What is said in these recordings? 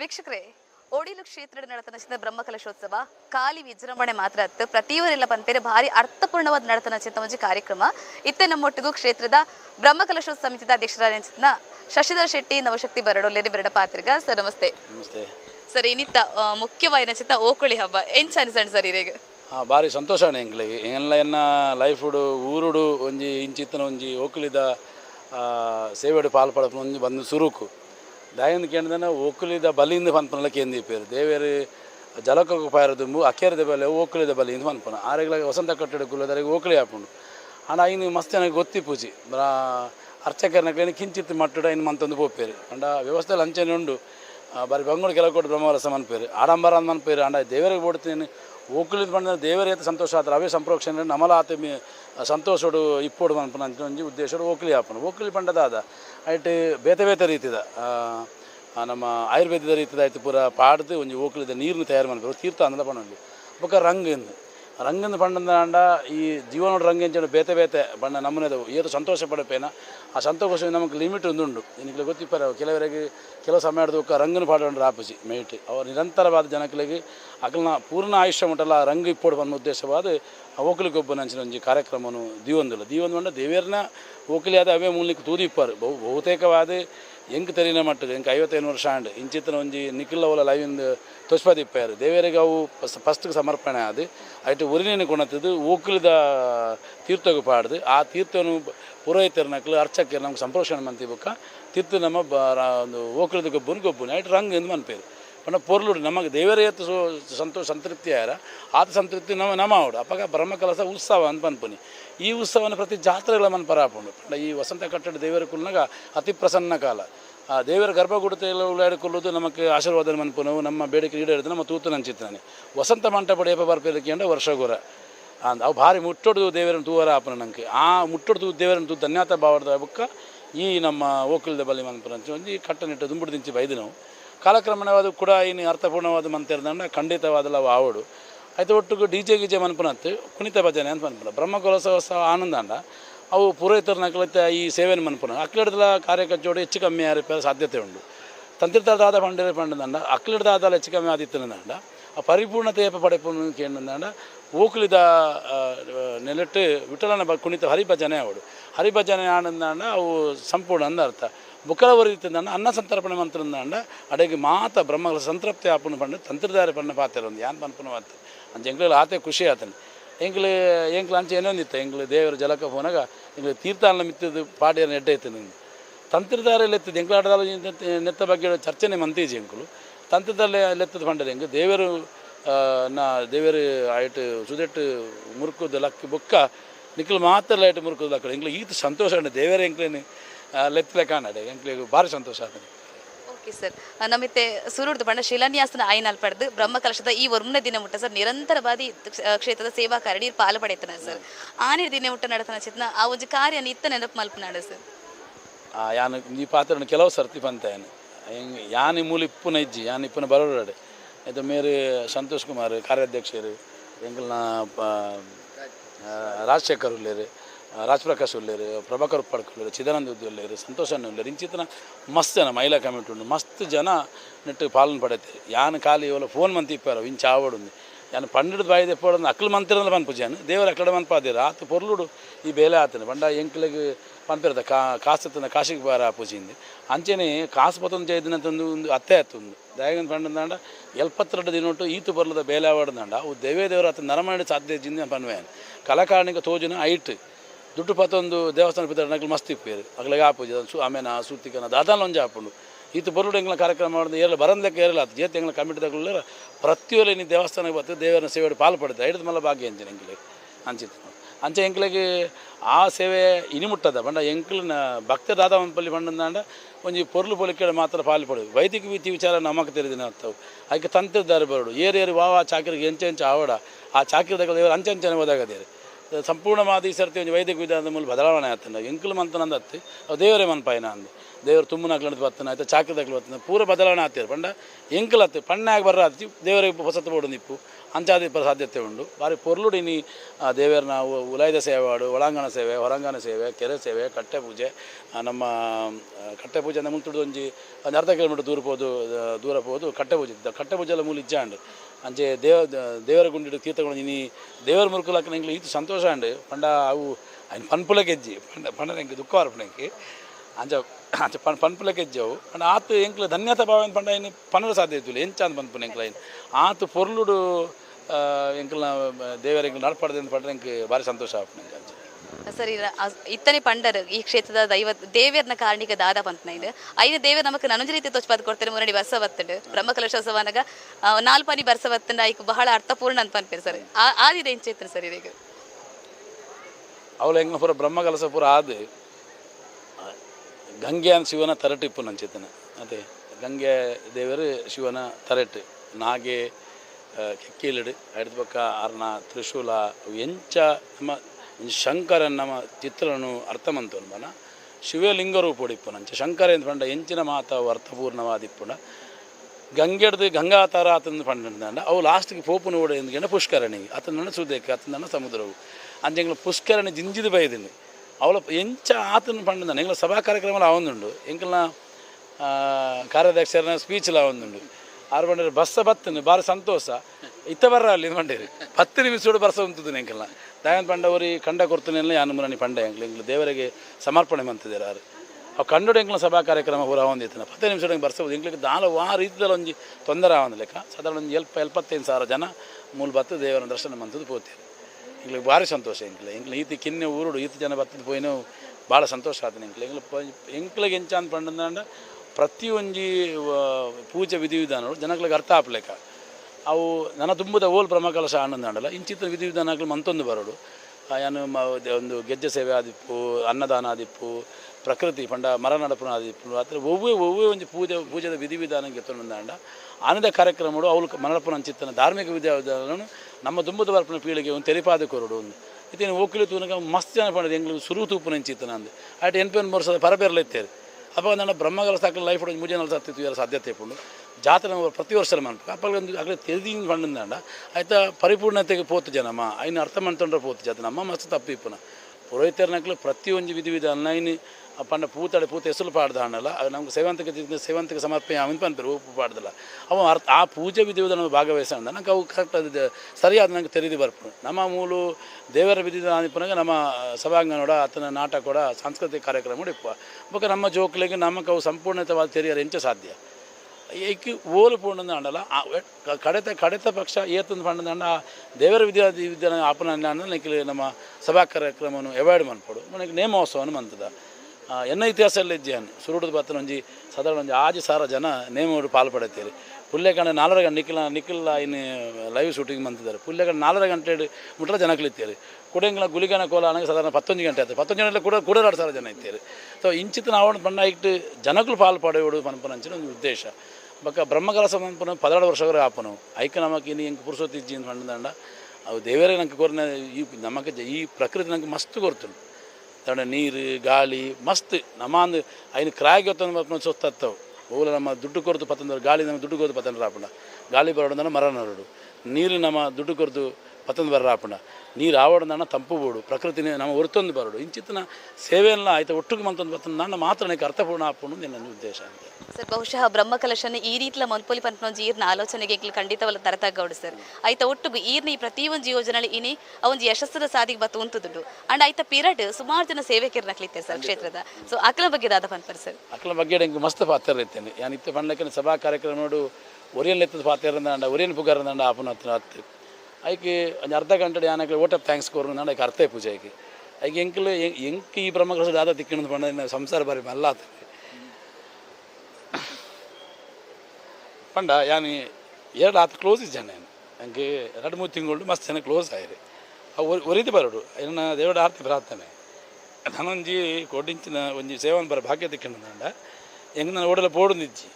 ವೀಕ್ಷಕರೇ ಓಡಿಲು ಕ್ಷೇತ್ರದ ನಡತನ ಬ್ರಹ್ಮಕಲಶೋತ್ಸವ ಕಾಲಿ ವಿಜೃಂಭಣೆ ಮಾತ್ರ ಅತ್ತು ಪ್ರತಿಯವರಿಲ್ಲ ಪಂತೇರೆ ಭಾರಿ ಅರ್ಥಪೂರ್ಣವಾದ ನಡತನ ಚಿತ್ತ ಒಂಜಿ ಕಾರ್ಯಕ್ರಮ. ಇತ್ತೆ ನಮ್ಮೊಟ್ಟಿಗೂ ಕ್ಷೇತ್ರದ ಬ್ರಹ್ಮಕಲಶೋತ್ಸವ ಸಮಿತಿದ ಅಧ್ಯಕ್ಷರಾದ ಶಶಿಧರ್ ಶೆಟ್ಟಿ ನವಶಕ್ತಿ ಬರಡೊಲ್ಲೇರಿ ಬೆರಡ ಪಾತ್ರಿಗ ಸರ್ ನಮಸ್ತೆ. ನಮಸ್ತೆ. ಸರ್ ಇನ್ನಿತ್ತ ಮುಖ್ಯವಾಗಿ ಮುಖ್ಯವಾಯಿನ ಚಿತ್ತ ಓಕುಳಿ ಹಬ್ಬ ಎಂಚ ಅನಿಸಣ್ ಸರ್ ಇರೇಗ ಹಾ ಭಾರಿ ಸಂತೋಷ ಎಂಗ್ಲಿಗೆ ಎಲ್ಲ ಎನ್ನ ಲೈಫುಡು ಊರುಡು ಒಂಜಿ ಇಂಚಿತ್ತನ ಒಂಜಿ ಓಕುಳಿದ ಸೇವೆಡು ಪಾಲ್ಪಡಪ್ಪ ಒಂಜಿ ಬಂದು ಸುರುಕು. ದಾಯಿಂದ ಕೇಳಿದನ ಓಕುಲಿದ ಬಲಿಯಿಂದ ಪನ್ಪನಲ್ಲ ಕೇಂದಿಪ್ಪೇರು ದೇವೇರು ಜಲಕಕ್ಕೆ ಪಾಯರದುಂಬು ಅಕ್ಕೇರದ ಬಲೆ ಓಕುಲಿದ ಬಲಿಯಿಂದ ಪನ್ಪನ ಆರೆಗಳ ವಸಂತ ಕಟ್ಟಡ ಕುಲ್ಲದರಿಗೆ ಓಕುಳಿ ಹಾಕೊಂಡು ಆಂಡ ಇನ್ನು ಮಸ್ತ್ ನನಗೆ ಗೊತ್ತಿ ಪೂಜಿ. ಬ್ರಾ, ಅರ್ಚಕರನ್ನ ಕಿಂಚಿತ್ ಮಟ್ಟಡ ಇನ್ನು ಮಂತೊಂದು ಪೋಪೇರು ಅಂಡ ವ್ಯವಸ್ಥೆ ಅಂಚನೆ ಉಂಡು. ಬರೀ ಬಂಗುಡು ಕೆಲ ಕೊಟ್ಟು ಬ್ರಹ್ಮರಸ ಮನ್ಪೇರು. ಆಡಂಬರ ಅಂತ ಮನ್ಪೇರು. ಅಂಡ ದೇವರಿಗೆ ಕೊಡ್ತೀನಿ ಓಕುಲಿದ್ ಬಂದ ದೇವರೇ ಸಂತೋಷ ಆತರ ಅವೇ ಸಂಪ್ರೋಕ್ಷಣೆ ನಮಲ ಆತ ಮಿ ಸಂತೋಷಡು ಇಪ್ಪೋಡು ಮನ್ಪನ ಒಂಜಿ ಉದ್ದೇಶ ಓಕುಲಿ ಹಾಪನ. ಓಕುಲಿ ಪಂಡದಾದ. ಐಟ್ ಬೇತೆ ಬೇತೆ ರೀತಿದ ನಮ್ಮ ಆಯುರ್ವೇದದ ರೀತಿದ ಆಯ್ತು ಪೂರ ಪಾಡ್ದು ಒಂಜಿ ಓಕಲಿದ ನೀರನ್ನು ತಯಾರು ಮಾಡ್ಬೇಕು. ತೀರ್ಥ ಅಂದ್ರೆ ಪಣ್ಣಲ್ಲಿ ಬೊಕ್ಕ ರಂಗ್ ಎಂದು. ರಂಗಂದು ಬಣ್ಣದ ಅಂಡ ಈ ಜೀವನೋಡ ರಂಗ ಎಂಚ ಬೇತೆ ಬೇತೆ ಬಣ್ಣ ನಮ್ಮನೆದು ಏತು ಸಂತೋಷ ಪಡಪೇನ ಆ ಸಂತೋಷ ನಮಗೆ ಲಿಮಿಟ್ ಒಂದುಂಡು ನಿನಗೆ ಗೊತ್ತಿಪ್ಪರ ಕೆಲವರಿಗೆ ಕೆಲವು ಸಮಯ ಹಿಡಿದು ರಂಗನ ಪಾಡೋಣ ಆಪಿಸಿ ಮೇಟ್ ಅವ್ರು ನಿರಂತರವಾದ ಜನಗಳಿಗೆ ಅಕಲ್ನ ಪೂರ್ಣ ಆಯುಷ್ಯ ಮಟ್ಟಲ್ಲ ರಂಗ ಇಪ್ಪೋಡು ಬಂದ ಉದ್ದೇಶವಾದ ಓಕಲಿಗೊಬ್ಬ ನಂಚಿನ ಒಂಜಿ ಕಾರ್ಯಕ್ರಮನು ದೀವೊಂದಿಲ್ಲ. ದೀವೊಂದು ಬಂಡ ದೇವೇರ್ನ ಓಕಲಿ ಆದ ಅವೇ ಮೂಲಕ್ಕೆ ತೂದಿಪ್ಪರು ಬಹು, ಬಹುತೇಕವಾದ ಎಂಕ್ ತೆರಿನ ಮಟ್ಟದ, ಎಂಕ್ ಐವತ್ತೈದು ವರ್ಷ ಆಂಡ್ ಇಂಚಿತ್ತನ ಒಂಜಿ ನಿಖಿಲ್ ಅವಲ ಲೈವಿಂದ ತೊಸ್ಪದಿ ಇಪ್ಪಾರು ದೇವೇರಿಗೆ ಅವು ಫಸ್ಟ್ಗೆ ಸಮರ್ಪಣೆ ಆದು. ಐಟು ಉರಿನೇನು ಕೊಣತದ್ದು ಓಕಲಿದ ತೀರ್ಥಗೆ ಪಾಡ್ದು. ಆ ತೀರ್ಥವನ್ನು ಪುರೋಹಿತರು ಅರ್ಚಕ್ಕೆ ನಮ್ಗೆ ಸಂಪ್ರೋಷಣೆ ಮಂತಿ ಬುಕ್ಕ ತೀರ್ಥ ನಮ್ಮ ಒಂದು ಓಕಲಿದ ಗೊಬ್ಬನು ಗೊಬ್ಬುನ. ಐಟು ರಂಗ್ ಎಂದು ಮನ್ಪೇರು. ಪಂಡ ಪೊರ್ಲುಡು ನಮಗೆ ದೇವರೇತ ಸಂತೋಷ ಸಂತೃಪ್ತಿ ಆಯ್ರ ಆತ ಸಂತೃಪ್ತಿ ನಮ್ಮ ನಮ್ಮ ಅವಡು ಬ್ರಹ್ಮ ಕಲಸ ಉತ್ಸವ ಅಂತ ಬಂದ್ಪನಿ. ಈ ಉತ್ಸವನ ಪ್ರತಿ ಜಾತ್ರೆಗಳ ಮನ ಪರಾಪುಂಡು. ಪಂಡ ಈ ವಸಂತ ಕಟ್ಟಡ ದೇವರ ಕುಲ್ನಾಗ ಅತಿ ಪ್ರಸನ್ನ ಕಾಲ. ಆ ದೇವರ ಗರ್ಭಗುಡತೆಲ್ಲ ಉಳ್ಳಾಡಿಕೊಳ್ಳೋದು ನಮಗೆ ಆಶೀರ್ವಾದ ಮನ್ಪುನವು ನಮ್ಮ ಬೇಡಿಕೆ ಈಡೇರಿದ ನಮ್ಮ ತೂತು ನಂಚಿತ್ತಾನೆ ವಸಂತ ಮಂಟಪ ಏಪ ಬರ್ಪೇದಕ್ಕೆ ವರ್ಷಗೋರ ಅಂದ್ ಅವು ಭಾರಿ ಮುಟ್ಟೊಡ್ದು ದೇವರನ್ನು ತೂವರ ಆಪನ ನಂಗೆ. ಆ ಮುಟ್ಟೊಡ್ದು ದೇವರನ್ನು ತೂ ಧನ್ಯತಾ ಭಾವದ ಬುಕ್ಕ ಈ ನಮ್ಮ ಓಕಲ್ದ ಬಲಿ ಮನ್ಪುರ ಒಂಜಿ ಕಟ್ಟನಿಟ್ಟು ದುಂಬುಡು ದಿಂಚಿ ಬೈದು ನಾವು. ಕಾಲಕ್ರಮಣವಾದ ಕೂಡ ಇನ್ನು ಅರ್ಥಪೂರ್ಣವಾದ ಮಂತಿರ್ದಂಡ ಖಂಡಿತವಾದಲ್ಲ ಆವಡು. ಆಯ್ತು ಒಟ್ಟಿಗೆ ಡಿ ಜೆ ಗಿಜೆ ಮನ್ಪುನತ್, ಕುಣಿತ ಭಜನೆ ಅಂತ ಮನ್ಪುನ ಬ್ರಹ್ಮಕಲೋತ್ಸವ ಆನಂದ ಅಂಡ ಅವು ಪೂರೈತರ ನಕಲಿತ ಈ ಸೇವೆಯನ್ನು ಮನ್ಪುನ ಅಕ್ಲಿಡ್ದಲ ಕಾರ್ಯಕರ್ತೋಡು ಹೆಚ್ಚು ಕಮ್ಮಿ ಆರಿಪ ಸಾಧ್ಯತೆ ಉಂಡು ತಂತ್ರದಾದ ಪಂಡಿರ ಪಂಡದಂಡ ಅಕ್ಲಿಡ್ದಾದ ಹೆಚ್ಚು ಕಮ್ಮಿ ಆದಿತ್ತನಂಡ ಆ ಪರಿಪೂರ್ಣತೆ ಏಪ ಪಡೆಪುನ ಕೇಂದ್ರಂಡ ಓಕುಲಿದ ನೆಲೆಟ್ಟು ವಿಠಲನ ಕುಣಿತ ಹರಿಭಜನೆ ಅವಡು ಹರಿಭಜನೆ ಆನಂದಾಂಡ ಅವು ಸಂಪೂರ್ಣ ಅಂದ ಅರ್ಥ. ಬುಕ್ಕಳವರಿತಂದ ಅನ್ನ ಸಂತರ್ಪಣೆ ಮಂತ್ರದಿಂದ ಅಡೆಗೆ ಮಾತ ಬ್ರಹ್ಮಗಳ ಸಂತೃಪ್ತಿ ಆಪುನ ಪಂಡ, ತಂತ್ರಧಾರಿ ಪಣ್ಣ ಪಾತ್ರ ಒಂದು, ಯಾನ್ ಪನ್ಪುನ ಮಾತು ಅಂಚ ಎಂಗ್ಳು ಆತೆ ಖುಷಿ ಆತನು. ಎಂಗ್ಳು ಎಂಗ್ಳು ಅಂಚೆ ಏನೊಂದಿತ್ತು ಎಂಗ್ಳು ದೇವರ ಜಲಕ ಹೋನಾಗ ಎಂಗ್ಳು ತೀರ್ಥಾಲ ಮಿತ್ತದು ಪಾಡಿಯನ್ನು ಐತೆ ನಿಂದು. ತಂತ್ರಧಾರೆಯಲ್ಲಿ ಲೆತ್ತದ ಎಂಗ್ಳಾಟದಲ್ಲಿ ನೆತ್ತ ಬಗ್ಗೆ ಚರ್ಚನೆ ಮಂತೀಜಿ ಎಂಕುಲು ತಂತ್ರದಲ್ಲೇ ಅಲ್ಲೆತ್ತದ ಪಂಡದ ಹೆಂಗೆ ದೇವರು ನಾ ದೇವರು ಆಯ್ತು ಸುದೆಟ್ಟು ಮುರುಕುದ ಲಕ್ಕ ಬೊಕ್ಕ ನಿಕ್ಕಲು ಮಾತ್ರ ಲೈಟ್ ಮುರುಕುದ ಲಕ್ಕ. ಎಂಗ್ಳು ಈತ ಸಂತೋಷ ದೇವರ ಎಂಕ್ಲೇನು ಲೆತ್ತಲೆ ಕಾಣಡೆ ಎಂಕ್ಲಿಗೂ ಭಾರಿ ಸಂತೋಷ ಆತನೆ ಓಕೆ ಸರ್ ನಮಿತ್ತೆ ಸುರುಡ್ದು ಪಂಡ ಶಿಲಾನ್ಯಾಸನ ಆಯ್ನಲ್ ಪಡೆದು ಬ್ರಹ್ಮಕಲಶದ ಈ ವರ್ಮನ ದಿನ ಮುಟ್ಟ ಸರ್ ನಿರಂತರವಾದಿ ಕ್ಷ- ಕ್ಷೇತ್ರದ ಸೇವಾ ಕಾರ್ಯ ಪಾಲು ಪಡೆತನ ಸರ್ ಆನೆ ದಿನ ಮುಟ್ಟ ನಡತನ ಚಿತ್ನ ಆ ಒಂದು ಕಾರ್ಯ ಇತ್ತ ನೆನಪು ಮಲ್ಪನಾಡ ಸರ್ ಆ ಯಾನು ಈ ಪಾತ್ರ ಕೆಲವು ಸರ್ತಿ ಪಂತಾಯನು ಹೆಂಗೆ ಯಾನ್ ಮೂಲ ಇಪ್ಪುನ ಇಜ್ಜಿ ಯಾನ್ ಇಪ್ಪುನ ಬರೋಡೆ ಇದು ಮೇರೆ ಸಂತೋಷ್ ಕುಮಾರ್ ಕಾರ್ಯಾಧ್ಯಕ್ಷರು ಎಂಗಲ್ನ ರಾಜಶೇಖರ್ ಉಳ್ಳೇರು ರಾಜ್ಪ್ರಕಾಶ್ ಉಳ್ಳೇರು ಪ್ರಭಾಕರ್ ಉಪ್ಪಡ್ಕ ಉಳ್ಳೇರು ಚಿದಾನಂದ ಉದ್ದೇರು ಸಂತೋಷನ ಉಳ್ಳೇರು ಇಂಚಿತನ ಮಸ್ತ್ ಜನ ಮಹಿಳಾ ಕಮಿಟಿ ಉಂಡು ಮಸ್ತ್ ಜನ ನೆಟ್ಟು ಪಾಲನ ಪಡತ್ತೆ ಯಾನ್ ಖಾಲಿ ಇವಲ್ಲ ಫೋನ್ ಮಂತ್ ಇಪ್ಪಾರು ಇಂಚ ಆವಡುಂದು ಯಾನು ಪಂಡಿಡ್ ಬಾಯ್ದು ಎಪ್ಪಡೊಂದು ಅಕ್ಕಳ ಮಂತಿರಲ್ಲ ಪನ್ಪುಜಾನು ದೇವರ ಅಕ್ಕಡ ಮನ್ಪಾದಿರ ಆತ ಪೊರ್ಲುಡು ಈ ಬೇಲೆ ಆತನು ಬಂಡ ಎಂಕ್ಲಿಗೆ ಪನ್ಪಿರದ ಕಾ ಕಾಸತ್ತನ ಕಾಶಿಗೆ ಬಾರ ಪೂಜಿಂದು ಅಂಚೆನೆ ಕಾಸು ಪತ್ತೊಂದು ಜೈದಿನಂತಂದು ಒಂದು ಅತ್ತೆ ಆತೊಂದು ದಯಾಗನ್ ಪಂಡಂದಾಂಡ ಎಲ್ಪತ್ತೆರಡು ದಿನೊಟ್ಟು ಈತು ಬರ್ಲದ ಬೇಲೆ ಆವಾಡದಂಡ ಅವು ದೇವೇ ದೇವರ ಆತ ನರಮಾಡಿ ಸಾಧ್ಯ ಜಿಂದ ಪನ್ವೇನು ಕಲಾಕಾರನಿಗೆ ತೋಜನ ಐಟ್ ದುಡ್ಡು ಪತ್ತೊಂದು ದೇವಸ್ಥಾನ ಪಿತ್ರ ನಕಲು ಮಸ್ತ್ ಇಪ್ಪೇರು ಅಗ್ಲಿಗೆ ಆ ಪೂಜೆ ಸು ಆಮೇನ ಸೂತಿಕನ ದಾದಾನ ಒಂಜಿ ಆಪುಂಡು ಈತು ಬರುಡು ಎಂಗ್ಲ ಕಾರ್ಯಕ್ರಮ ಮಾಡಿದ ಏರಲ್ಲ ಬರಂದಕ್ಕೆ ಏರಲ್ಲ ಅದು ಜೇತಿ ಎಂಗ್ಲ ಕಮಿಟಿ ತಗೊಳ್ಳರ ಪ್ರತಿಯೊಲೆ ನೀ ದೇವಸ್ಥಾನಕ್ಕೆ ಬರ್ತದೆ ದೇವರ ಸೇವೆ ಪಾಲು ಪಡ್ತದೆ ಮಲ್ಲ ಭಾಗ್ಯ ಅಂತೀನಿ ಹೆಂಗ್ಲಿ ಅಂಚಿತ್ತು ಅಂಚೆ ಎಂಕ್ಲಿಗೆ ಆ ಸೇವೆ ಇನಿಮುಟ್ಟದ. ಬಂಡ ಎಂಕ್ಲಿನ ಭಕ್ತ ದಾದ ಪಲ್ಲಿ ಬಂಡಂದಾಂಡ ಒಂಜಿ ಪೊರ್ಲು ಪೊಲಿಕೆಡೆ ಮಾತ್ರ ಪಾಲು ಪಡು ವೈದಿಕ ವಿತಿ ವಿಚಾರ ನಮಕ್ ತೆರೆದಿನ ಅರ್ಥವು ಅದಕ್ಕೆ ತಂತ್ರದಾರಿ ಬರೋಡು. ಏರು ಏರು ಆ ಚಾಕಿರಿಗೆ ಎಂಚೆ ಎಂಚೆ ಆವಡ. ಆ ಚಾಕಿರ ದೇವರು ಅಂಚೆ ಅಂಚನೆ ಹೋದಾಗದೇರು. ಸಂಪೂರ್ಣವಾದ ಮಾದಿ ಸರ್ತಿ ಒಂದು ವೈದಿಕ ವಿಧಾನದ ಮೂಲ ಬದಲಾವಣೆ ಆತನ ಎಂಕುಲು ಮಂತನಂದ ಅತ್ತಿ. ಅವು ದೇವರೇ ಮನ್ಪಾಯಿನ ಅಂದು. ದೇವರು ತುಮ್ಮನಾಗ್ಲಂತ ಬರ್ತಾನೆ ಆಯ್ತಾ ಚಾಕದಾಗ್ಲು ಬರ್ತಾನೆ ಪೂರ ಬದಲಾವಣೆ ಆಗ್ತಾರೆ ಪಂಡ ಎಂಕಲತ್ತು ಪಣ್ಣಾಗಿ ಬರ್ರ ಆತಿ ದೇವರಿಗೆ ಹೊಸತು ಬೋಡು ನಿಪ್ಪು. ಅಂಚಾದಿ ಸಾಧ್ಯತೆ ಉಂಡು. ಬಾರಿ ಪೊರ್ಲುಡಿನಿ ಆ, ದೇವರ ನಾವು ಉಲಾಯ್ದ ಸೇವಾಡು ಒಳಾಂಗಣ ಸೇವೆ, ಹೊರಾಂಗಣ ಸೇವೆ, ಕೆರೆ ಸೇವೆ, ಕಟ್ಟೆ ಪೂಜೆ ನಮ್ಮ ಕಟ್ಟೆ ಪೂಜೆ ಮುಂತುಡು ಒಂಜಿ, ಒಂದು ಅರ್ಧ ಕಿಲೋಮೀಟರ್ ದೂರ ಪೋದು ದೂರ ಪೋದು ಕಟ್ಟೆ ಪೂಜೆ. ಕಟ್ಟೆ ಪೂಜೆ ಎಲ್ಲ ಮೂಲ ಇಜ್ಜಾಂಡು ಅಂಚೆ ದೇವ ದೇವರ ಗುಂಡಿಡು ತೀರ್ಥಗಳು ನೀ ದೇವರ ಮುರುಕುಲಕ್ಕ ನಂಗೆ ಇದು ಸಂತೋಷ ಅಂಡು ಪಂಡ ಅವು ఆయన పన్పుల కెజ్జి పండ పండ ఇంక దుఃఖవారపడానికి అంచ అంచ పన్ పన్పుల కెజ్జావు అండ్ ఆత్ ఎంకుల ధన్యత భావం పండ ఆయన పనుల సాధ్యతలు ఎంచాంది పన్పున ఎంకుల ఆయన ఆత్ పొర్లుడు ఎంకుల ದೇವರ ಎಂಕಲ್ ನಡ್ಪಡ್ದು ಪಡ್ರೆ ಎಂಕ್ ಭಾರಿ ಸಂತೋಷ ಆಪಣಂಗೆ ಅಂಚ ಸರಿ ಇತ್ತನೆ ಪಂಡರ್ ಈ ಕ್ಷೇತ್ರದ ದೈವ ದೇವ್ಯರ್ನ ಕಾರಣಿಕ ದಾದ ಪಂತ್ನೈದು ಐದು ದೇವ್ರ ನಮಕ್ ನನಂಜ ರೀತಿ ತೋಚ್ಪಾದ್ ಕೊಡ್ತಾರೆ ಮುರಡಿ ಬರ್ಸ ಬ್ರಹ್ಮಕಲಶೋತ್ಸವನಾಗ ನಾಲ್ ನಾಲ್ಪನಿ ಬರ್ಸ ಬತ್ತಂಡ ಐಕ್ ಬಹಳ ಅರ್ಥಪೂರ್ಣ ಅಂತ ಅನ್ಪೇರಿ ಸರ್. ಆದಿದೆ ಚೇತನ ಸರ್ ಇದೀಗ ಅವಳು ಹೆಂಗ ಪೂರ ಬ್ರಹ್ಮಕಲಸ ಪೂರ ಆದ ಗಂಗೆ ಅಂತ ಶಿವನ ತರಟಿಪ್ಪು ಚೇತನ. ಅದೇ, ಗಂಗೆ ದೇವರು ಶಿವನ ತರಟು. ನಾಗೆ ಕೆಕ್ಕಿಲಿಡು ಐದು ಪಕ್ಕ ಅರ್ಣ ತ್ರಿಶೂಲ ಎಂಚ ನಮ್ಮ ಶಂಕರನ್ ನಮ್ಮ ಚಿತ್ರನು ಅರ್ಥಮಂತು ಅನ್ಬನ. ಶಿವಲಿಂಗ ರೂಪುಡಿಪ್ಪು ನಂಚ ಶಂಕರ ಎಂದು ಪಂಡ ಎಂಚಿನ ಮಾತ ಅವು ಅರ್ಥಪೂರ್ಣವಾದಿಪ್ಪುಣ ಗಂಗೆಡ್ದು ಗಂಗಾತಾರ ಆತನ ಪಂಡ ಅವು ಲಾಸ್ಟ್ಗೆ ಪೋಪುನ ಓಡ ಎಂದ್ಕೊಂಡ ಪುಷ್ಕರಣಿ ಆತನ ಸುದೇಕ ಆತನ ಸಮುದ್ರವು ಅಂಜಂಗ್ಲ ಪುಷ್ಕರಣಿ ಜಿಂಜಿದು ಬೈದಿನಿ. ಅವಳ ಎಂಚ ಆತನ ಪಂಡ ಎಂಗ್ಲ ಸಭಾ ಕಾರ್ಯಕ್ರಮ ಆ ಎಂಕಲ್ನ ಸ್ಪೀಚ್ ಸ್ಪೀಚ್ಲ ಆವೊಂದುಂಡು ಆರು ಬಂದ್ರೆ ಬಸ್ಸ ಬತ್ತನು, ಭಾರಿ ಸಂತೋಷ. ಇತ್ತ ಬರ್ರ ಅಲ್ಲಿ ಮಂಡೇರಿ. ಹತ್ತು ನಿಮಿಷ ಬರ್ಸ ಉಂತದ್ದು ಎಂಕಲ್ನ ದಯಾನ್ ಪಂಡವರಿ ಕಂಡ ಕೊಡ್ತಾನೆಲ್ಲ ಯಾನು ಮುರಾಣಿ ಪಂಡ ಎಂಗ್ಲ ಎಂಗ್ಲ ದೇವರಿಗೆ ಸಮರ್ಪಣೆ ಮಂತಿದ್ದಾರೆ ಯಾರು. ಅವು ಕಂಡು ಎಂಕ್ಲ ಸಭಾ ಕಾರ್ಯಕ್ರಮ ಪೂರ ಹೊಂದಿತ್ತು ಹತ್ತು ನಿಮಿಷ ಬರ್ಸಬಹುದು ಎಂಕ್ಲಿಗೆ ದಾಲ ವಾ ರೀತಿಯಲ್ಲಿ ಒಂಜಿ ತೊಂದರೆ ಆವಂದ ಲೆಕ್ಕ. ಸಾಧಾರಣ ಒಂದು ಎಲ್ಪ, ಎಲ್ಪತ್ತೈದು ಸಾವಿರ ಜನ ಮೂಲ ಬತ್ತು ದೇವರ ದರ್ಶನ ಮಂತದ್ದು ಪೋತೀರಿ ಎಂಗ್ಲಿಗೆ ಭಾರಿ ಸಂತೋಷ ಎಂಕ್ಲೆ ಎಂಕ್ಲ ಈತಿ ಕಿನ್ನೆ ಊರುಡು, ಈತ ಜನ ಬತ್ತದ ಪೋಯಿನವು ಭಾಳ ಸಂತೋಷ ಆತನ ಎಂಕ್ಲೆ ಎಂಕ್ಲ ಎಂಕ್ಲಿಗೆ ಎಂಚ ಅಂತ ಪಂಡಂದ ಪ್ರತಿ ಒಂಜಿ ಆ, ಪೂಜೆ ವಿಧಿವಿಧಾನಗಳು ಜನಗಳಿಗೆ ಅರ್ಥ ಆಪ್ಲೆಕ್ಕ ಅವು ನನ್ನ ತುಂಬದ ಓಲ್ ಪ್ರಮಕಲಶ ಆಡಲ್ಲ ಇಂಚಿತ್ತ ವಿಧಿವಿಧಾನಗಳು ಮಂತೊಂದು ಬರೋಡು ಏನು ಒಂದು ಗೆಜ್ಜೆ ಸೇವೆ ಆದಿಪ್ಪು ಅನ್ನದಾನ ಆದಿಪ್ಪು ಪ್ರಕೃತಿ ಪಂಡ ಮರ ನಡಪನ ಆದಿಪ್ಪು ಆ ಒವ್ವೇ ಒವ್ವೇ ಒಂದು ಪೂಜೆ ಪೂಜೆದ ವಿಧಿವಿಧಾನ ಗೆತ್ತೊಂದಾಂಡ ಆನಂದ ಕಾರ್ಯಕ್ರಮಗಳು ಅವಳು ಮನಪುನ ಚಿತ್ತನ ಧಾರ್ಮಿಕ ವಿಧಿವಿಧಾನಗಳನ್ನು ನಮ್ಮ ದುಂಬದ ಬರ್ಪನ ಪೀಳಿಗೆ ಒಂದು ತೆರಿಪಾದ ಕೊರಡು ಒಂದು. ಇತ್ತೀನಿ ಓಕಿಲು ತೂನಕ ಮಸ್ತ್ ಜನ ಪಡೆದು ಎಂಗ್ಲು ಸುರು ತೂಪು ನೆಂಚಿತ್ತನ ಅಂದು. ಆಯ್ತು ಎನ್ಪೇನ್ ಬರ್ಸದ ಪರಬೇರ್ಲ ಇತ್ತೇರಿ. ಅಪ್ಪ ನನ್ನ ಸಾಕಲು ಲೈಫ್ ಮುಜೆ ನಲ್ ಸತ್ತಿತ್ತು ಯಾರು ಸಾಧ್ಯತೆ ಇಪ್ಪುಂಡು ಜಾತ್ರೆ ನಾವು ಪ್ರತಿ ವರ್ಷ ಮನ್ಪು ಅಪ್ಪಲ್ಲಿ ಒಂದು ಆಗಲೇ ತೆರೆದಿ ಪಂಡಂದಾಂಡ ಆಯ್ತಾ ಪರಿಪೂರ್ಣತೆಗೆ ಪೋತು ಜನಮ್ಮ ಅಯ್ಯನ ಅರ್ಥ ಮಾಡ್ಕೊಂಡ್ರೆ ಪೋತು ಜಾತ್ರೆ ನಮ್ಮ ಮಸ್ತ್ ತಪ್ಪು ಇಪ್ಪುನ ಪುರೋಹಿತರನಕ್ಲು ಪ್ರತಿಯೊಂದು ವಿಧಿ ವಿಧ ಐನು ಪಂಡ ಪೂತಡೆ ಪೂತ ಹೆಸರು ಪಾಡ್ದ ಹಣ್ಣಲ್ಲ, ಅದು ನಮ್ಗೆ ಸೇವಂತಿಕ ಸೇವಂತಿಕ ಸಮರ್ಪಣೆ ಅವನ್ ಪಂತರು ಉಪ್ಪು ಪಾಡ್ದಲ್ಲ. ಅವ ಅರ್ಥ, ಆ ಪೂಜೆ ವಿಧಿ ವಿಧಾನ ಭಾಗವಹಿಸ ನಂಗೆ ಅವು ಕರೆಕ್ಟ್ ಅದು ಸರಿಯಾದ ನಂಗೆ ತೆರೆದು ಬರ್ಪು ನಮ್ಮ ಮೂಲು ದೇವರ ವಿಧಿ ವಿಧಾನ ನಮ್ಮ ಸಭಾಂಗಣೋಡ ಆತನ ನಾಟಕ ಕೂಡ ಸಾಂಸ್ಕೃತಿಕ ಕಾರ್ಯಕ್ರಮ ಇಪ್ಪ ಬೊಕ್ಕ ನಮ್ಮ ಜೋಕ್ಲಿಗೆ ನಮಗೆ ಅವು ಸಂಪೂರ್ಣತವಾದ ತೆರೆಯರು ಎಂಚ ಸಾಧ್ಯ. ಏಕೆ ಓಲು ಪೂರ್ಣದ ಅಂಡಲ್ಲ. ಕಡೆತ ಕಡೆತ ಪಕ್ಷ, ಏತಂದು ಪಂಡದ ಅಂಡ ದೇವರ ವಿದ್ಯಾ ವಿದ್ಯಾ ಆಪನ ನಕ್ಕೆ ನಮ್ಮ ಸಭಾ ಕಾರ್ಯಕ್ರಮವನ್ನು ಅವಾಯ್ಡ್ ಮಾಡ್ಕೊಡು. ನನಗೆ ನೇಮೋತ್ಸವನು ಮಂತದ. ಎನ್ನ ಇತಿಹಾಸದಲ್ಲಿ ಇಜ್ಜಾನು ಸುರುಡದ ಬತ್ತನ ಒಂಜಿ, ಸಾಧಾರಣ ಒಂಜಿ ಆಜಿ ಸಾರ ಜನ ನೇಮೋಡು ಪಾಲ್ಪಡತ್ತೀರಿ ಪುಲ್ಲೆಕಂಡ ನಾಲ್ಕರ ಗಂಟೆ, ನಿಖಿಲ, ನಿಖಿಲ್ ಇನ್ನು ಲೈವ್ ಶೂಟಿಂಗ್ ಮಂತಿದ್ದಾರೆ. ಕಂಡ ನಾಲ್ಕರ ಗಂಟೆ ಮುಟ್ರ ಜನ ಕಲಿತೀರಿ ಕುಡೆಂಗ್ಲ, ಗುಲಿಗನ, ಕೋಲ, ಅನಗ ಸಾಧಾರಣ ಪತ್ತೊಂದು ಗಂಟೆ ಆಯ್ತು. ಪತ್ತೊಂದು ಗಂಟೆ ಕೂಡ ಕೂಡ ಎರಡು ಸಾವಿರ ಜನ ಇತ್ತೀರಿ. ಸೊ ಇಂಚಿತ ನಾವು ಬಣ್ಣ ಇಟ್ಟು ಜನಗಳು ಪಾಲ್ಪಡೆಯೋಡು ಪನ್ಪನಂಚಿನ ಒಂದು ಉದ್ದೇಶ. ಬೊಕ್ಕ ಬ್ರಹ್ಮಕಲಸ ಪನ್ಪನ ಪದೆರಡು ವರ್ಷಗಳ ಆಪನು. ಐಕ ನಮಕ್ ಇನ್ನು ಹೆಂಗೆ ಪುರುಸೋತಿ ಜೀನ್ ಹಣ್ಣದಂಡ ಅವು ದೇವರೇ ನಂಗೆ ಕೋರಿನ ಈ ನಮಕ್ ಈ ಪ್ರಕೃತಿ ನಂಗೆ ಮಸ್ತ್ ಕೊರ್ತುಂಡು ತಡ ನೀರು, ಗಾಳಿ, ಮಸ್ತ್. ನಮ್ಮ ಅಂದು ಐನು ಕ್ರಾಯ್ ಹೊತ್ತೊಂದು ಬರ್ಪನ ಸೊತ್ತತ್ತವು ಓಲ ನಮ್ಮ ದುಡ್ಡು ಕೊರತು ಪತ್ತಂದ್ರೆ ಗಾಳಿ ನಮ್ಮ ದುಡ್ಡು ಕೊರತು ಪತ್ತಂದ್ರೆ ಆಪಣ ಗಾಳಿ ಬರೋಣ ಮರ ನರಡು. ನೀರು ನಮ್ಮ ದುಡ್ಡು ಕೊರತು ಪತ್ತೊಂದು ಬರ ರಾಪುಂಡ ನೀರು ಆವಡಂದಣ್ಣ ತಂಪು ಬೋಡು ಪ್ರಕೃತಿ ನಮ್ಮ ಹೊರತೊಂದು ಬರೋಡು. ಇಂಚಿತ್ತಿನ ಸೇವೆಯೆಲ್ಲ ಆಯ್ತು ಒಟ್ಟಿಗೆ ಮಂತೊಂದು ಬರ್ತದೆ ನನ್ನ ಮಾತ್ರ ನನಗೆ ಅರ್ಥಪೂರ್ಣ ಆಪುಂಡು ನನ್ನ ಉದ್ದೇಶ ಅಂತ. ಸರ್ ಬಹುಶಃ ಬ್ರಹ್ಮ ಕಲಶನ ಈ ರೀತಿಲ ಮಂತ್ಪೊಲಿ ಪಂಪನೊಂಜಿ ಈರ್ನ ಆಲೋಚನೆಗೆ ಖಂಡಿತವಲ್ಲ ತರತಾಗೌಡು ಸರ್. ಐತ ಒಟ್ಟು ಈರ್ನ ಈ ಪ್ರತಿಯೊಂದು ಯೋಜನೆ ಇನಿ ಒಂದು ಯಶಸ್ಸದ ಸಾಧಿಗೆ ಬತ್ತು ಉಂತುದುಂಡು ಅಂಡ್ ಐತ ಪಿರಡ್ ಸುಮಾರು ಜನ ಸೇವೆಕಿರ್ನಕ್ಲಿತ್ತೆ ಸರ್ ಕ್ಷೇತ್ರದ. ಸೊ ಅಕಲ ಬಗ್ಗೆ ದಾದ ಪನ್ಪರ್ ಸರ್. ಅಕಲ ಬಗ್ಗೆ ನಂಗೆ ಮಸ್ತ್ ಪಾತ್ರ ಇರ್ತೇನೆ. ಯಾನ್ ಇತ್ತೆ ಪಂಡ್ಲಕ್ಕೆ ಸಭಾ ಕಾರ್ಯಕ್ರಮ ನೋಡು ಒರಿಯನ್ ಎತ್ತದ ಪಾತ್ರ ಅಂಡ ಒರಿಯನ್ ಪುಗಾರ ಆಪನ ಹತ್ರ ಹತ್ತು. ಐಕೆ ಒಂದು ಅರ್ಧ ಗಂಟೆ ಯಾನಕ್ಕೆ ಓಟ್ ಆಫ್ ಥ್ಯಾಂಕ್ಸ್ ಕೋರ್ ನಂಡ ಐಕೆ ಅರ್ಥ ಪೂಜೆ ಎಂಕ್ಲು ಎಂಕ್ ಈ ಬ್ರಹ್ಮಕಲಸ ದಾದ ತಿಕ್ಕಿನ ಪಂಡ ಸಂಸಾರ ಬಾರಿ ಮಲ್ಲ ಪಂಡ ಯಾನಿ ಎರಡು ಆತ ಕ್ಲೋಸ್ ಇದ್ದಾನೆ ನಾನು ನನಗೆ ಎರಡು ಮೂರು ತಿಂಗಳು ಮಸ್ತ್ ಜನ ಕ್ಲೋಸ್ ಆಯ್ರಿ. ಒರಿದು ಬರೋಡು. ಏನ ದೇವಡ ಆರ್ತಿ ಪ್ರಾರ್ಥನೆ ನಾನೊಂಜಿ ಕೊಡಿಂಚಿನ ಒಂಜಿ ಸೇವನ್ ಬರ ಭಾಗ್ಯ ತಿಕ್ಕೊಂಡ ಹೆಂಗೆ ನಾನು ಓಡಲ ಪೋಡುಂದಿಜ್ಜಿ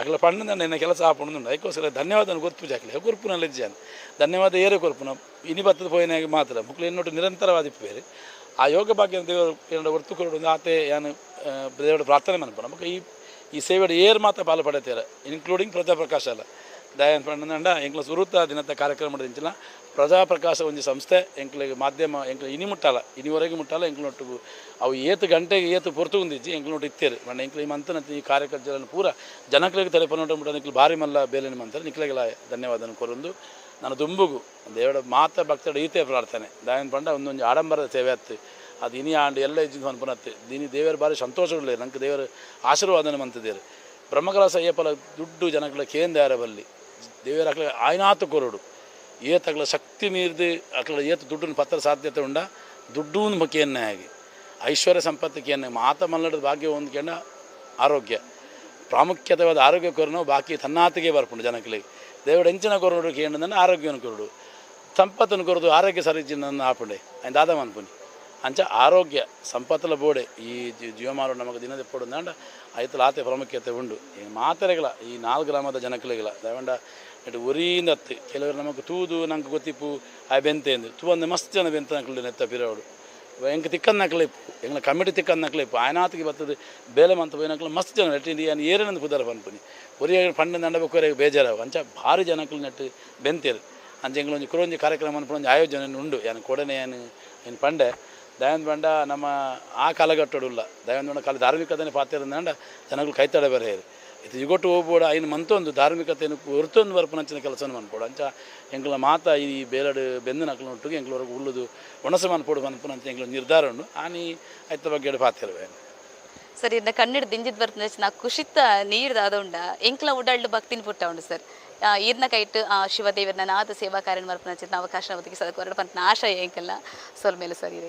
ಆಗಲ ಪಣ್ಣದ ನನ್ನ ಕೆಲಸ ಆಪುಂಡು ಅದಕ್ಕೋಸ್ಕರ ಧನ್ಯವಾದ ಗೊತ್ತು ಜಾಕಲೆ. ಕೊರ್ಪುನಲ್ಲಿ ಇಜ್ಜಾನು ಧನ್ಯವಾದ ಏರೆ ಕೊರ್ಪುನ ಇನಿ ಬತ್ತದ ಪೋಯಿನಾಗ ಮಾತ್ರ. ಮಕ್ಕಳು ನಿರಂತರವಾದ ಬೇರೆ ಆ ಯೋಗ ಭಾಗ್ಯ ದೇವರು ಏನೋ ಹೊರ್ತು ಕೊಡು ಆತೆ ಏನು ದೇವರ ಪ್ರಾರ್ಥನೆ ಮನಪ ನಮಗೆ ಈ ಈ ಸೇವೆಯ ಏರ್ ಮಾತ್ರ ಪಾಲು ಪಡೆಯುತ್ತೀರ. ಇನ್ಕ್ಲೂಡಿಂಗ್ ಪ್ರಜಾಪ್ರಕಾಶ ಅಲ್ಲ. ದಯಾನ್ ಪಂಡ ಎಂಕ್ಲ ಸುರುತ್ತ ದಿನದ ಕಾರ್ಯಕ್ರಮ ಇಂಚಿನ ಪ್ರಜಾಪ್ರಕಾಶ ಒಂದು ಸಂಸ್ಥೆ ಎಂಕ್ಲಿಗೆ ಮಾಧ್ಯಮ, ಎಂಕ್ಲ ಇನಿ ಮುಟ್ಟಾಲ, ಇನಿವರೆಗೆ ಮುಟ್ಟಾಲ, ಎಂಕ್ಲ ಒಟ್ಟು ಅವು ಏತು ಗಂಟೆಗೆ ಏತು ಪೊರ್ತು ಉಂದಿಜ್ಜಿ, ಎಂಕ್ಲ ನೊಟ್ಟು ಇತ್ತೇರು. ಮಣ್ಣ ಎಂಕ್ಲ ಈ ಮಂತನ ಈ ಕಾರ್ಯಕರ್ತರನ್ನು ಪೂರ ಜನಕ್ಲಿಗೆ ತೆಲೆಫೋನ್ ಮುಟ್ಟ ನಿಕ್ಲು ಭಾರಿ ಮಲ್ಲ ಬೇಲೆನ ಮಂತರ. ನಿಕ್ಲಗಿಲ್ಲ ಧನ್ಯವಾದ ಕೊರೊಂದು. ನಾನು ದುಂಬುಗು ದೇವರ ಮಾತ ಭಕ್ತರ ಈತೆ ಪ್ರಾರ್ಥನೆ. ದಾಯನ್ ಪಂಡ ಒಂದೊಂದು ಆಡಂಬರದ ಸೇವೆ ಆಯ್ತು ಅದು ಇನಿ ಆಂಡ್ ಎಲ್ಲ ಇದ್ದಿದ್ದು ಅನ್ಪನತ್ತೆ ದಿನಿ ದೇವರ ಭಾರಿ ಸಂತೋಷಗಳಿಲ್ಲ ನಂಗೆ ದೇವರ ಆಶೀರ್ವಾದನ ಮಂತಿದ್ದೇರು ಬ್ರಹ್ಮಕಲಾಸ ಅಯ್ಯಪ್ಪಲ ದುಡ್ಡು ಜನಗಳ ಕೇಂದ್ರ ಬಲ್ಲಿ. ದೇವಿಯರ ಅಕ್ಲ ಆಯ್ನಾತು ಕೊರುಡು. ಏತ್ ಅಕ್ಲ ಶಕ್ತಿ ಮೀರಿದು ಅಕ್ಲ ಏತ್ ದುಡ್ಡನ್ನು ಪತ್ರ ಸಾಧ್ಯತೆ ಉಂಡ ದುಡ್ಡು ಮುಖೇನ್ನೇ ಆಗಿ. ಐಶ್ವರ್ಯ ಸಂಪತ್ತು ಕೇನೆ ಮಾತ ಮಲ್ಲಡದ ಭಾಗ್ಯ ಹೊಂದ್ಕೊಂಡ ಆರೋಗ್ಯ. ಪ್ರಾಮುಖ್ಯತವಾದ ಆರೋಗ್ಯ ಕೊರನು ಬಾಕಿ ತನ್ನಾತಿಗೆ ಬರ್ಪುಂಡು ಜನಗಳಿಗೆ ದೇವಡ ಹೆಂಚಿನ ಕೊರೋಡು ಕೇಂದ್ರ ಆರೋಗ್ಯ ಕೊರುಡು. ಸಂಪತ್ತನ್ನು ಕೊರದು, ಆರೋಗ್ಯ ಸರಿಜಿನ ಆಪುಂಡೆ ಆಯ್ತು ದಾದ ಮನ್ಪುನಿ. ಅಂಚ ಆರೋಗ್ಯ, ಸಂಪತ್ತಲ ಬೋಡೆ. ಈ ಜೀವಮಾರು ನಮಗೆ ದಿನದ ಪೋಡು ಅಂಡ ಆಯ್ತು ಆತೆ ಪ್ರಾಮುಖ್ಯತೆ ಉಂಡು. ಈ ಮಾತರೆಗಳ ಈ ನಾಲ್ಕು ಗ್ರಾಮದ ಜನಕಲೆಗಳ ದಯವಂಡ ಇಟ್ಟು ಉರಿಯಿಂದ ಅತ್ತೆ ಕೆಲವರು ನಮಗೆ ತೂದು, ನಂಗೆ ಗೊತ್ತಿಪ್ಪು, ಆ ಬೆಂತೆಂದು ತೂ ಅಂದ್ರೆ ಮಸ್ತ್ ಜನ ಬೆಂತ ನಕಲು ನೆತ್ತ ಪಿರೋಡು ಹೆಂಗೆ ತಿಕ್ಕನ್ ನಕಲೆ ಇಪ್ಪು. ಎಂಗ್ಲ ಕಮಿಟಿ ತಿಕ್ಕನ್ ನಕ್ಲಿಪ್ಪು ಆಯ್ನಾತಿಗೆ ಬರ್ತದೆ, ಬೇಲೆ ಮಂತ పోయి ನಕಲು ಮಸ್ತ್ ಜನ ನೆಟ್ಟು ಏನು ಏರಿನಂದು ಪುದರ ಪನ್ಪುನಿ ಒರಿ ಪಂಡ ನಂಡಬೇಕು ಬೇಜಾರಾವು. ಅಂಚ ಭಾರಿ ಜನಕಲು ನೆಟ್ಟು ಬೆಂತೇರು ಅಂಚ ಒಂದು ಕುರೊಂಜಿ ಕಾರ್ಯಕ್ರಮ ಅನ್ಪೊಂಜಿ ಆಯೋಜನೆ ಉಂಡು. ಏನು ಕೊಡನೆ ಏನು ಏನು ಪಂಡೆ. ದಯಾನಂದ ಬಂಡ ನಮ್ಮ ಆ ಕಾಲಘಟ್ಟಡುಲ್ಲ. ದಯಾನಂದ ಬಂಡ ಕಾಲ ಧಾರ್ಮಿಕತೆನೇ ಪಾತ್ರ ಜನಗಳು ಕೈತಡೆ ಬೇರೆ ಇದು ಇಗೊಟ್ಟು ಹೋಗ್ಬೋಡ ಐನು ಮಂತೊಂದು ಧಾರ್ಮಿಕತೆಯನ್ನು ಹೊರತೊಂದು ಬರ್ಪನಂಚಿನ ಕೆಲಸವನ್ನು ಮನ್ಪೋಡು ಅಂಚ ಎಂಗ್ಲ ಮಾತ ಈ ಬೇಲಡು ಬೆಂದಿನ ಹಕ್ಕಲು ಒಟ್ಟಿಗೆ ಎಂಗ್ಳವರೆಗೆ ಉಳ್ಳುದು ಒಣಸ ಮನ್ಪೋಡು ಮನ್ಪನಂಚ ಎಂಗ್ಲ ನಿರ್ಧಾರ ಉಂಡು ಆನಿ ಐತ ಬಗ್ಗೆ ಪಾತಿರುವೆ ಸರ್ ಇದನ್ನ ಕನ್ನಡ ದಿಂಜಿದ್ ಬರ್ತದೆ ನಾ ಕುಶಿತ ನೀರ್ದ ಅದುಂಡ ಎಂಕ್ಲ ಉಡಾಳ್ ಭಕ್ತಿನ ಪುಟ್ಟ ಉಂಡು ಸರ್ ಈರ್ನ ಕೈಟ್, ಆ ಶಿವದೇವರನ್ನ ನಾದ ಸೇವಾ ಕಾರ್ಯ ಮರ್ಪನ ಅವಕಾಶ ಒದಗಿಸೋದಕ್ಕೆ ಹೊರಡು ಪಂತ ಆಶಯ ಎಂಕಲ್ಲ ಸೋಲ್ ಮೇಲೆ ಸರ್ ಈಗ